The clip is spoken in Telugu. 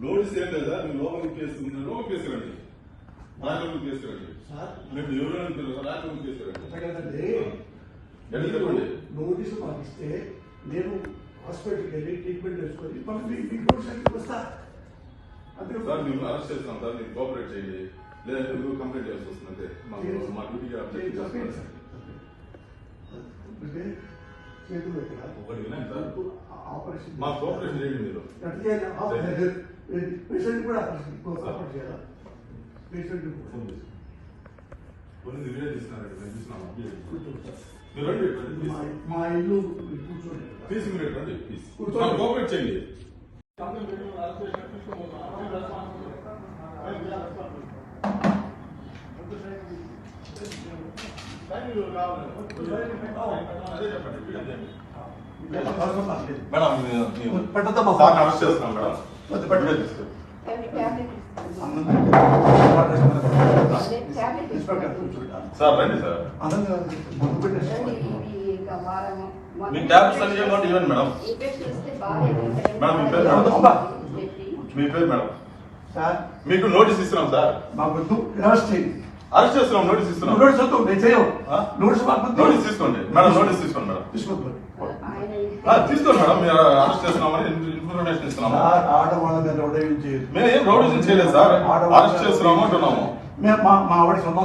నోటీస్ ఏం లేదా? మీరు లోపలికి చేసుకుంటున్నారు లోపలికి తీసుకురండి రాజలోకి తీసుకురండి సార్. మీరు ఎవరైనా ఎక్కడ చెప్పండి? నోటీసు పంపిస్తే నేను హాస్పిటల్కి వెళ్ళి ట్రీట్మెంట్ చేసుకొని మళ్ళీ మీ- మీ నోటీస్ వస్తా. అంతే సార్ మేము అరెస్ట్ చేస్తున్నాం సార్ మీరు కోఆపరేట్ చేయండి. లేదంటే మీరు కంప్లైంట్ చేయాల్సి వస్తుంది అంతే. మాకు మా డ్యూటీకి చేతులు ఎక్కడ ఒకటి వినండి సార్. ఆపరేషన్ మా కోఆపరేషన్ చేయండి మీరు. ఎట్లా చేయాలి? ఆపరేషన్ పేషెంట్ కూడా ఆపరేషన్ ఆపరేషన్ చేయాలా? పేషెంట్ ఫోన్ చేసి. కొన్ని వీడియో చూస్తున్నాం కూర్చోండి సార్. మీరు రండి మా ఇల్లు కూర్చోండి. ప్లీజ్ మీరు రండి ప్లీజ్ కూర్చోండి. కోఆపరేట్ చేయండి. అదే చెప్పండి సార్ రండి సార్. అనంగా ముందు పెట్టేసి రండి, ఇవి ఇంకా వారము. మొన్న మీ ట్యాబ్స్ అన్ని ఇవ్వండి ఇవ్వండి మేడం. మేడం, మీ పేరు మీ పేరు మేడం. సార్ మీకు నోటీస్ ఇస్తున్నాం సార్. మాకు అరెస్ట్ చేస్తున్నాం నోటీస్ ఇస్తున్నాం. నోటీస్ వద్దు నేను చేయవు ఆ? నోటీస్. నోటీస్ తీసుకోండి. మేడం నోటీస్ తీసుకోండి మేడం. ఆ, తీసుకోండి మేడం మీరు అరెస్ట్ చేస్తున్నామని ఇన్ఫర్మేషన్ ఇస్తున్నాము. ఉదయం చేయదు మేము ఏం రౌడీజం చేయలేదు సార్. అరెస్ట్ చేస్తున్నాము అంటున్నాము. మేము మా మా ఆవిడ సొంతం